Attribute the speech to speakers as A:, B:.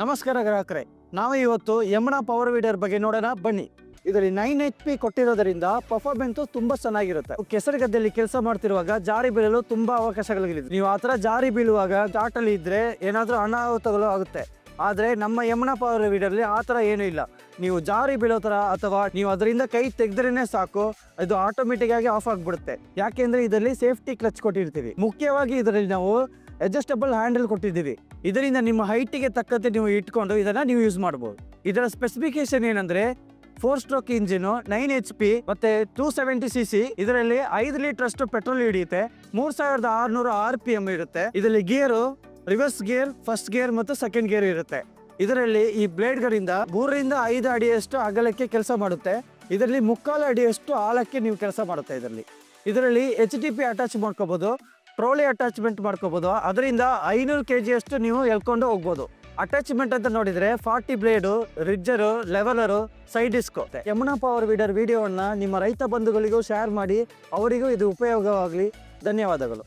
A: ನಮಸ್ಕಾರ ಗ್ರಾಹಕರೇ, ನಾವು ಇವತ್ತು ಯಮುನಾ ಪವರ್ ವೀಡರ್ ಬಗ್ಗೆ ನೋಡೋಣ, ಬನ್ನಿ. ಇದರಲ್ಲಿ ನೈನ್ ಎಚ್ ಪಿ ಕೊಟ್ಟಿರೋದ್ರಿಂದ ಪರ್ಫಾರ್ಮೆನ್ಸ್ ತುಂಬಾ ಚೆನ್ನಾಗಿರುತ್ತೆ. ಕೆಸರು ಗದ್ದೆಯಲ್ಲಿ ಕೆಲಸ ಮಾಡ್ತಿರುವಾಗ ಜಾರಿ ಬೀಳಲು ತುಂಬಾ ಅವಕಾಶಗಳಿದೆ. ನೀವು ಆತರ ಜಾರಿ ಬೀಳುವಾಗ ಚಾಟಲ್ಲಿ ಇದ್ರೆ ಏನಾದರೂ ಅನಾಹುತಗಳು ಆಗುತ್ತೆ. ಆದರೆ ನಮ್ಮ ಯಮುನಾ ಪವರ್ ವೀಡರ್ಲಿ ಆ ಥರ ಏನೂ ಇಲ್ಲ. ನೀವು ಜಾರಿ ಬೀಳೋ ಥರ ಅಥವಾ ನೀವು ಅದರಿಂದ ಕೈ ತೆಗೆದ್ರೇ ಸಾಕು, ಅದು ಆಟೋಮೆಟಿಕ್ ಆಗಿ ಆಫ್ ಆಗಿಬಿಡುತ್ತೆ. ಯಾಕೆಂದ್ರೆ ಇದರಲ್ಲಿ ಸೇಫ್ಟಿ ಕ್ಲಚ್ ಕೊಟ್ಟಿರ್ತೀವಿ. ಮುಖ್ಯವಾಗಿ ಇದರಲ್ಲಿ ನಾವು ಅಡ್ಜಸ್ಟಬಲ್ ಹ್ಯಾಂಡಲ್ ಕೊಟ್ಟಿದ್ದೀವಿ. ಇದರಿಂದ ನಿಮ್ಮ ಹೈಟಿಗೆ ತಕ್ಕಂತೆ ನೀವು ಇಟ್ಕೊಂಡು ಇದನ್ನ ನೀವು ಯೂಸ್ ಮಾಡಬಹುದು ಇದರ ಸ್ಪೆಸಿಫಿಕೇಶನ್ ಏನಂದ್ರೆ four stroke engine nine HP P ಮತ್ತೆ ಟೂ ಸೆವೆಂಟಿ ಸಿ ಸಿ ಇದರಲ್ಲಿ ಐದು ಲೀಟರ್ ಅಷ್ಟು ಪೆಟ್ರೋಲ್ ಹಿಡಿಯುತ್ತೆ. ಮೂರ್ ಸಾವಿರದ ಆರ್ನೂರ ಆರ್ ಪಿ ಎಂ ಇರುತ್ತೆ. ಇದರಲ್ಲಿ gear reverse gear first gear ಮತ್ತು ಸೆಕೆಂಡ್ ಗೇರ್ ಇರುತ್ತೆ. ಇದರಲ್ಲಿ ಈ ಬ್ಲೇಡ್ಗಳಿಂದ ಮೂರರಿಂದ ಐದು ಅಡಿಯಷ್ಟು ಅಗಲಕ್ಕೆ ಕೆಲಸ ಮಾಡುತ್ತೆ. ಇದರಲ್ಲಿ ಮುಕ್ಕಾಲು ಅಡಿಯಷ್ಟು ಆಳಕ್ಕೆ ನೀವು ಕೆಲಸ ಮಾಡುತ್ತೆ ಇದರಲ್ಲಿ. ಇದರಲ್ಲಿ ಎಚ್ ಡಿ ಪಿ ಅಟ್ಯಾಚ್ ಮಾಡ್ಕೋಬಹುದು ಟ್ರೋಲಿ ಅಟ್ಯಾಚ್ಮೆಂಟ್ ಮಾಡ್ಕೋಬೋದು. ಅದರಿಂದ ಐನೂರು ಕೆ ಅಷ್ಟು ನೀವು ಎಳ್ಕೊಂಡು ಹೋಗ್ಬೋದು. ಅಟ್ಯಾಚ್ಮೆಂಟ್ ಅಂತ ನೋಡಿದರೆ forty blade ridger leveller side disc Yamuna power weeder ವೀಡಿಯೋವನ್ನು ನಿಮ್ಮ ರೈತ ಬಂಧುಗಳಿಗೂ ಶೇರ್ ಮಾಡಿ, ಅವರಿಗೂ ಇದು ಉಪಯೋಗವಾಗಲಿ. ಧನ್ಯವಾದಗಳು.